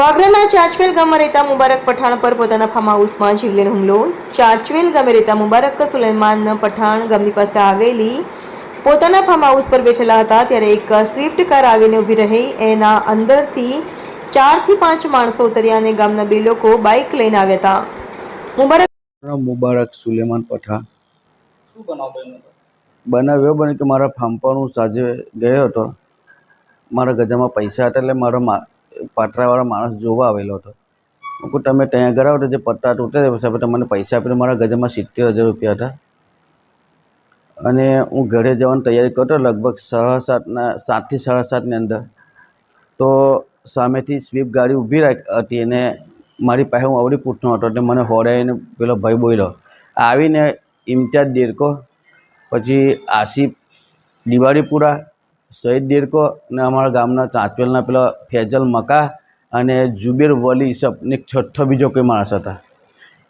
વાગરાના ચાચવેલ ગામમાં રહેતા મુબારક પઠાણ પર પોતાના ફાર્મ હાઉસમાં જીવલેણ હુમલો. ચાચવેલ ગામે રહેતા મુબારક સુલેમાન પઠાણ ગામની પાસે આવેલી પોતાના ફાર્મ હાઉસ પર બેઠેલા હતા. ત્યારે એક સ્વિફ્ટ કાર આવીને ઊભી રહી. એના અંદરથી ચારથી પાંચ માણસો ઉતર્યા અને ગામના બે લોકો બાઇક લઈને આવ્યા હતા. મુબારક મુબારક સુલેમાન પઠાણ. શું બને બન્યો? હતો બનાવ એવો બન્યો કે મારા ફાર્મ પર હું સાંજે ગયો હતો. મારા ગજામાં પૈસા હતા એટલે મારો મા માણસ જોવા આવેલો હતો. હું કહું તમે ત્યાં આગળ આવો તો જે પટ્ટા તૂટે સાહેબ તમને પૈસા આપીને મારા ગજામાં સિત્તેર હજાર રૂપિયા હતા. અને હું ઘરે જવાની તૈયારી કરતો લગભગ સાડા સાતના, સાતથી સાડા સાતની અંદર. તો સામેથી સ્વીપ ગાડી ઊભી રાખી, હતી અને મારી પાસે હું અવળી પૂછનો હતો એટલે મને હોડાઈને પેલો ભાઈ બોલ્યો, આવીને ઇમ્તિયાઝ દેરકો, પછી આસિફ દિવાળીપુરા શહીદ દેરકો અને અમારા ગામના ચાંચવેલના પેલા ફેજલ મકા અને જુબેર વલી ઈસબને એક છઠ્ઠો બીજો કોઈ માણસ હતા.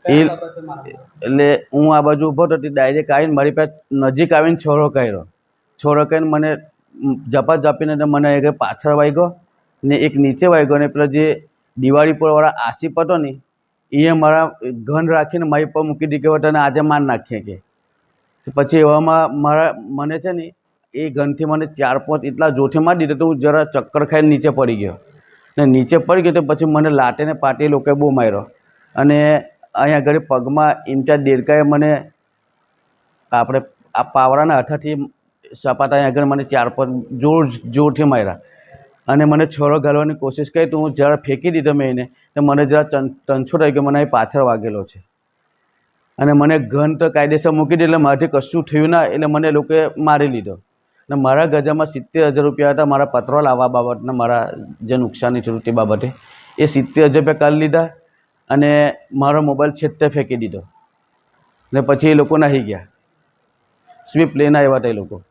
એ એટલે હું આ બાજુ ઊભો હતો તે ડાયરેક્ટ આવીને મારી પાસે નજીક આવીને છોરો કર્યો. છોરો કરીને મને જપા જપીને મને એક પાછળ વાગ્યો ને એક નીચે વાગ્યો ને પેલો જે દિવાળીપુરવાળા આસિફ હતો ને એ મારા ઘન રાખીને મારી પર મૂકી દીધી કે તને આજે માર નાખીએ કે પછી એવામાં મારા મને છે ને એ ગનથી મને ચાર પાંચ એટલા જોઠે મારી દીધો તો હું જરા ચક્કર ખાઈને નીચે પડી ગયો. ને નીચે પડી ગયો તો પછી મને લાટે ને પાટે લોકોએ બહુ માર્યો. અને અહીંયા આગળ પગમાં ઇમ્તિયાઝ દેરકાએ મને આપણે આ પાવડાના હાથાથી સપાટા અહીંયા આગળ મને ચાર પાંચ જોર જોરથી માર્યા. અને મને છોરો ઘાલવાની કોશિશ કરી તો હું જરા ફેંકી દીધો મેં એને. તો મને જરા ટંચો થઈ ગયો, મને અહીં પાછળ વાગેલો છે. અને મને ઘન તો કાયદેસર મૂકી દીધો, એટલે મારાથી કશું થયું ના, એટલે મને લોકોએ મારી લીધો. ને મારા ગજામાં સિત્તેર હજાર રૂપિયા હતા મારા પત્રો લાવવા બાબતના મારા જે નુકસાની થયું તે બાબતે. એ સિત્તેર હજાર રૂપિયા કાઢી લીધા અને મારો મોબાઈલ છેત્તે ફેંકી દીધો. ને પછી એ લોકો નાહી ગયા. સ્વીપ લઈને આવ્યા હતા એ લોકો.